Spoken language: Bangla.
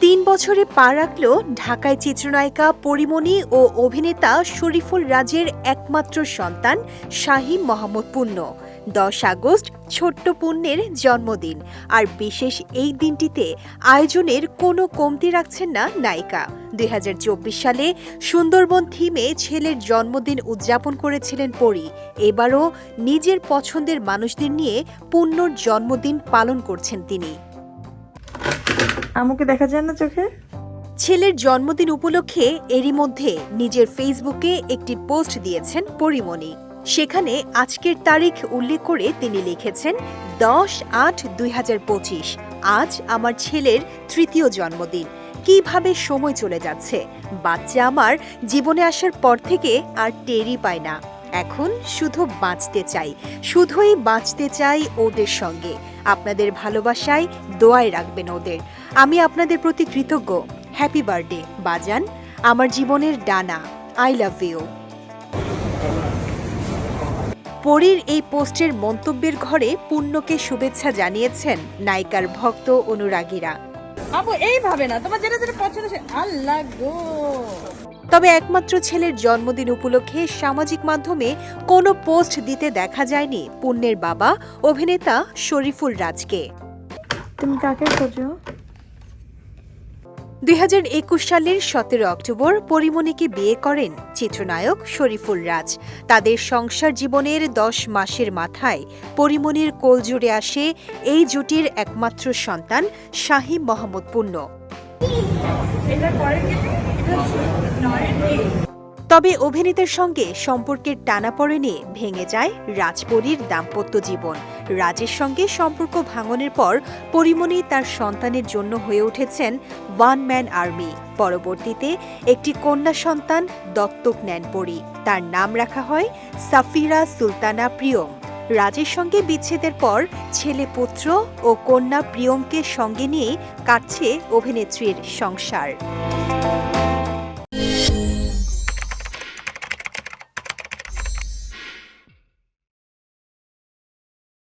তিন বছরে পা রাখল ঢাকায় চিত্রনায়িকা, পরিমণি ও অভিনেতা শরীফুল রাজের একমাত্র সন্তান শাহী মোহাম্মদ পুণ্য। দশ আগস্ট, ছোট্ট পুণ্যের জন্মদিন। আর বিশেষ এই দিনটিতে আয়োজনের কোনো কমতি রাখছেন না নায়িকা। দুই হাজার চব্বিশ সালে সুন্দরবন থিমে ছেলের জন্মদিন উদযাপন করেছিলেন পরি। এবারও নিজের পছন্দের মানুষদের নিয়ে পুণ্যর জন্মদিন পালন করছেন তিনি। আমাকে দেখা যায় না চোখে? ছেলের জন্মদিন উপলক্ষে এরই মধ্যে নিজের ফেসবুকে একটি পোস্ট দিয়েছেন পরিমণি। সেখানে আজকের তারিখ উল্লেখ করে তিনি লিখেছেন, দশ আট দুই আজ আমার ছেলের তৃতীয় জন্মদিন। কীভাবে সময় চলে যাচ্ছে? বাচ্চা আমার জীবনে আসার পর থেকে আর টেরই পায় না। এখন শুধু বাঁচতে চাই, শুধুই বাঁচতে চাই ওদের সঙ্গে। আপনাদের ভালোবাসায় দোয়ায় রাখবেন ওদের। আমি আপনাদের প্রতি কৃতজ্ঞ। হ্যাপি বার্থডে বাজান। আমার জীবনের ডানা। আই লাভ ইউ পরীর এই পোস্টের মন্তব্যের ঘরে পুণ্যকে শুভেচ্ছা জানিয়েছেন নায়িকার ভক্ত অনুরাগীরা। আপু এইভাবে না তোমার যেটা যেটা পছন্দ সে আল্লাহ গো। তবে একমাত্র ছেলের জন্মদিন উপলক্ষে সামাজিক মাধ্যমে কোনো পোস্ট দিতে দেখা যায়নি পুণ্যের বাবা অভিনেতা শরীফুল রাজকে। তুমি কাকে খোঁজো? দুই হাজার একুশ সালের সতেরো অক্টোবর পরিমণিকে বিয়ে করেন চিত্রনায়ক শরীফুল রাজ। তাদের সংসার জীবনের দশ মাসের মাথায় পরিমণির কোলজুড়ে আসে এই জুটির একমাত্র সন্তান শাহী মোহাম্মদ পুণ্য তবে অভিনেতার সঙ্গে সম্পর্কের টানাপড়েনে ভেঙে যায় রাজপরীর দাম্পত্য জীবন। রাজের সঙ্গে সম্পর্ক ভাঙনের পর পরিমণি তার সন্তানের জন্য হয়ে উঠেছেন ওয়ান ম্যান আর্মি। পরবর্তীতে একটি কন্যা সন্তান দত্তক নেন পরি। তার নাম রাখা হয় সাফিরা সুলতানা প্রিয়ম। রাজের সঙ্গে বিচ্ছেদের পর ছেলে পুত্র ও কন্যা প্রিয়মকে সঙ্গে নিয়ে কাটছে অভিনেত্রীর সংসার।